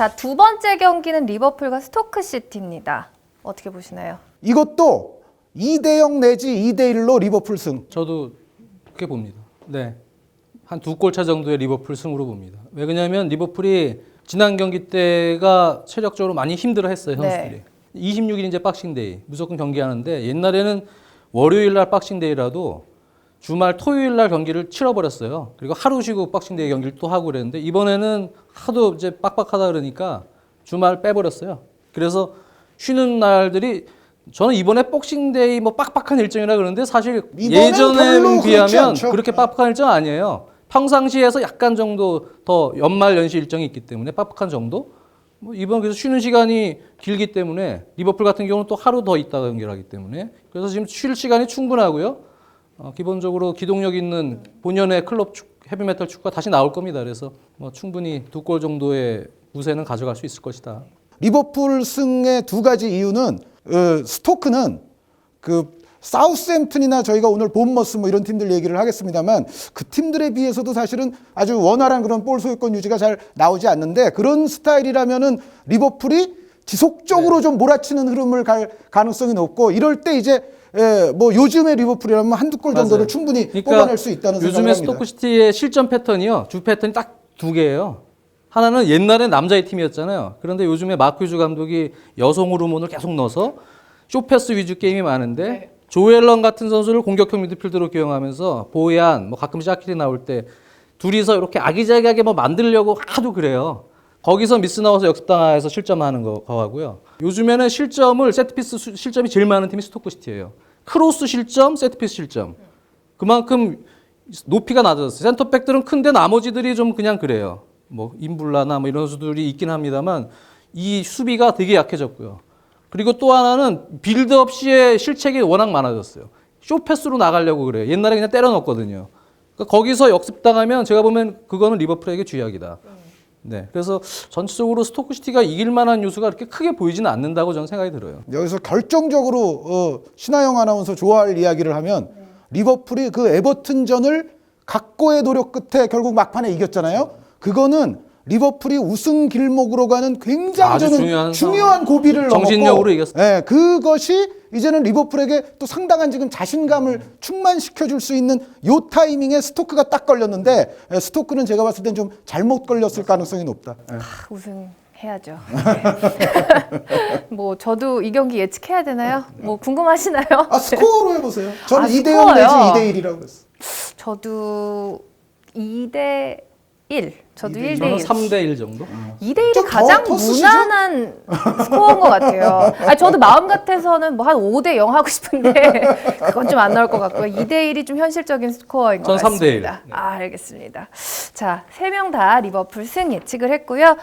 자, 두 번째 경기는 리버풀과 스토크 시티입니다. 어떻게 보시나요? 이것도 2대 0 내지 2대 1로 리버풀 승. 저도 그렇게 봅니다. 네. 한 두 골차 정도의 리버풀 승으로 봅니다. 왜 그러냐면 리버풀이 지난 경기 때가 체력적으로 많이 힘들어 했어요, 선수들이. 네. 26일 이제 박싱데이. 무조건 경기하는데 옛날에는 월요일 날 박싱데이라도 주말 토요일 날 경기를 치러 버렸어요. 그리고 하루 쉬고 박싱데이 경기를 또 하고 그랬는데 이번에는 하도 이제 빡빡하다 그러니까 주말 빼버렸어요. 그래서 쉬는 날들이 저는 이번에 복싱데이 뭐 빡빡한 일정이라 그러는데 사실 예전에 비하면. 그렇게 빡빡한 일정 아니에요. 평상시에서 약간 정도 더 연말 연시 일정이 있기 때문에 빡빡한 정도. 뭐 이번 그래서 쉬는 시간이 길기 때문에 리버풀 같은 경우는 또 하루 더 있다가 연결하기 때문에 그래서 지금 쉴 시간이 충분하고요. 어, 기본적으로 기동력 있는 본연의 클럽 축, 헤비메탈 축구가 다시 나올 겁니다. 그래서 뭐 충분히 두 골 정도의 우세는 가져갈 수 있을 것이다. 리버풀 승의 두 가지 이유는 어, 스토크는 그 사우스햄튼이나 저희가 오늘 본머스 뭐 이런 팀들 얘기를 하겠습니다만 그 팀들에 비해서도 사실은 아주 원활한 그런 볼 소유권 유지가 잘 나오지 않는데 그런 스타일이라면은 리버풀이 지속적으로 좀 몰아치는 흐름을 갈 가능성이 높고 이럴 때 이제 예, 뭐 요즘의 리버풀이라면 한두 골 정도를 맞아요. 충분히 그러니까 뽑아낼 수 있다는 생각을 요즘에 합니다. 스토크시티의 실전 패턴이요. 주 패턴이 딱 두 개예요. 하나는 옛날에 남자의 팀이었잖아요. 그런데 요즘에 마크 유즈 감독이 여성 호르몬을 계속 넣어서 쇼패스 위주 게임이 많은데 조엘런 같은 선수를 공격형 미드필더로 기용하면서 보얀 뭐 가끔 샤킬이 나올 때 둘이서 이렇게 아기자기하게 뭐 만들려고 하도 그래요. 거기서 미스 나와서 역습당해서 실점하는 거, 거 하고요. 요즘에는 실점을 세트피스 수- 실점이 제일 많은 팀이 스토크시티예요. 크로스 실점, 세트피스 실점. 그만큼 높이가 낮아졌어요. 센터백들은 큰데 나머지들이 좀 그냥 그래요. 뭐 인블라나 뭐 이런 선수들이 있긴 합니다만 이 수비가 되게 약해졌고요. 그리고 또 하나는 빌드업 시에 실책이 워낙 많아졌어요. 쇼패스로 나가려고 그래요. 옛날에 그냥 때려 넣었거든요. 그러니까 거기서 역습당하면 제가 보면 그거는 리버풀에게 쥐약이다. 네. 그래서 전체적으로 스토크시티가 이길 만한 요소가 그렇게 크게 보이지는 않는다고 저는 생각이 들어요. 여기서 결정적으로 어, 신하영 아나운서 좋아할 이야기를 하면 리버풀이 그 에버튼전을 각고의 노력 끝에 결국 막판에 이겼잖아요. 그거는 리버풀이 우승 길목으로 가는 굉장히 아주 저는 중요한 중요한 고비를 정신력으로 넘었고, 이겼어요. 예, 그것이 이제는 리버풀에게 또 상당한 지금 자신감을 충만시켜 줄 수 있는 요 타이밍에 스토크가 딱 걸렸는데 예, 스토크는 제가 봤을 땐 좀 잘못 걸렸을 가능성이 높다. 예. 아, 우승 해야죠. 네. 뭐 저도 이 경기 예측해야 되나요? 뭐 궁금하시나요? 아 스코어로 해보세요. 저는 아, 2대 0 내지 스코어요? 2대 1이라고 그랬어요. 저도 2대 1. 저도 1대 1. 저는 3대 1 정도. 2대 1이 좀 더- 가장 더 쓰시죠? 무난한 스코어인 것 같아요. 아니, 저도 마음 같아서는 뭐 한 5대 0 하고 싶은데 그건 좀 안 나올 것 같고요. 2대 1이 좀 현실적인 스코어인 것 전 3대 1. 같습니다. 아, 알겠습니다. 자, 세 명 다 리버풀 승 예측을 했고요.